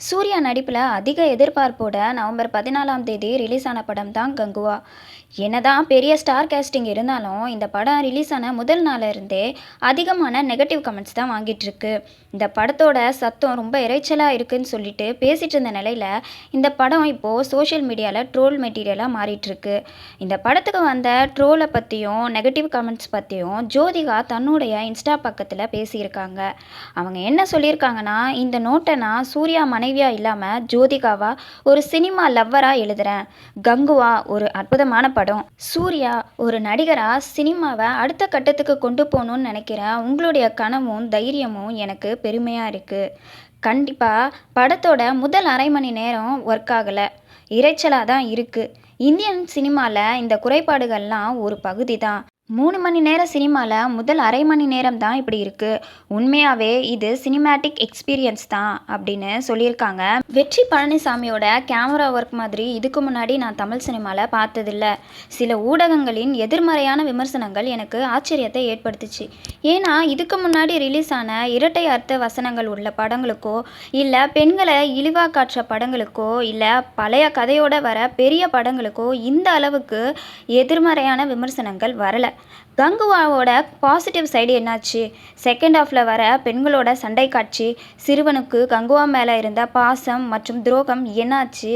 சூர்யா நடிப்பில் அதிக எதிர்பார்ப்போட நவம்பர் பதினாலாம் தேதி ரிலீஸ் ஆன படம் தான் கங்குவா. என்னதான் பெரிய ஸ்டார் கேஸ்டிங் இருந்தாலும் இந்த படம் ரிலீஸ் ஆன முதல் நாளிலிருந்தே அதிகமான நெகட்டிவ் கமெண்ட்ஸ் தான் வாங்கிட்டுருக்கு இந்த படத்தோட சத்தம் ரொம்ப இரைச்சலாக இருக்குன்னு சொல்லிட்டு பேசிகிட்டு இருந்த நிலையில் இந்த படம் இப்போது சோஷியல் மீடியாவில் ட்ரோல் மெட்டீரியலாக மாறிட்டுருக்கு இந்த படத்துக்கு வந்த ட்ரோலை பற்றியும் நெகட்டிவ் கமெண்ட்ஸ் பற்றியும் ஜோதிகா தன்னுடைய இன்ஸ்டா பக்கத்தில் பேசியிருக்காங்க. அவங்க என்ன சொல்லியிருக்காங்கன்னா இந்த நோட்டை நான் சூர்யா மனைவியாக இல்லாமல் ஜோதிகாவா ஒரு சினிமா லவ்வராக எழுதுகிறேன் கங்குவா ஒரு அற்புதமான படம். சூர்யா ஒரு நடிகராக சினிமாவை அடுத்த கட்டத்துக்கு கொண்டு போகணும்னு நினைக்கிறேன் உங்களுடைய கனவும் தைரியமும் எனக்கு பெருமையாக இருக்குது கண்டிப்பாக படத்தோட முதல் அரை மணி நேரம் ஒர்க் ஆகலை. இரைச்சலாக தான் இருக்குது இந்தியன் சினிமாவில் இந்த குறைபாடுகள்லாம் ஒரு பகுதி தான் மூணு மணி நேர சினிமாவில் முதல் அரை மணி நேரம் தான் இப்படி இருக்குது உண்மையாகவே இது சினிமேட்டிக் எக்ஸ்பீரியன்ஸ் தான் அப்படின்னு சொல்லியிருக்காங்க. வெற்றி பழனிசாமியோட கேமரா ஒர்க் மாதிரி இதுக்கு முன்னாடி நான் தமிழ் சினிமாவில் பார்த்ததில்ல. சில ஊடகங்களின் எதிர்மறையான விமர்சனங்கள் எனக்கு ஆச்சரியத்தை ஏற்படுத்துச்சு. ஏன்னா இதுக்கு முன்னாடி ரிலீஸ் ஆன இரட்டை அர்த்த வசனங்கள் உள்ள படங்களுக்கோ இல்லை பெண்களை இழிவாக காற்ற படங்களுக்கோ இல்லை பழைய கதையோட வர பெரிய படங்களுக்கோ இந்த அளவுக்கு எதிர்மறையான விமர்சனங்கள் வரலை. கங்குவாவோட பாசிட்டிவ் சைடு என்னாச்சு? செகண்ட் ஆஃபில் வர பெண்களோட சண்டை காட்சி சிறுவனுக்கு கங்குவா மேலே இருந்த பாசம் மற்றும் துரோகம் என்னாச்சு?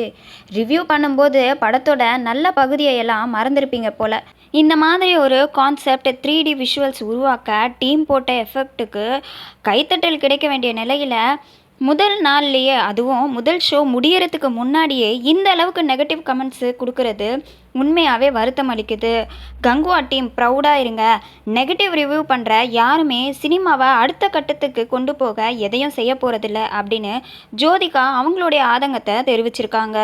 ரிவ்யூ பண்ணும்போது படத்தோட நல்ல பகுதியை எல்லாம் மறந்துருப்பீங்க போல். இந்த மாதிரி ஒரு கான்செப்ட் த்ரீ டி விஷுவல்ஸ் உருவாக்க டீம் போட்ட எஃபெக்ட்டுக்கு கைத்தட்டல் கிடைக்க வேண்டிய நிலையில் முதல் நாள்லேயே அதுவும் முதல் ஷோ முடியறதுக்கு முன்னாடியே இந்த அளவுக்கு நெகட்டிவ் கமெண்ட்ஸு கொடுக்கறது உண்மையாகவே வருத்தம் அளிக்குது. கங்குவா டீம் ப்ரௌடாக இருங்க. நெகட்டிவ் ரிவ்யூ பண்ணுற யாருமே சினிமாவை அடுத்த கட்டத்துக்கு கொண்டு போக எதையும் செய்ய போகிறதில்ல அப்படின்னு ஜோதிகா அவங்களுடைய ஆதங்கத்தை தெரிவிச்சிருக்காங்க.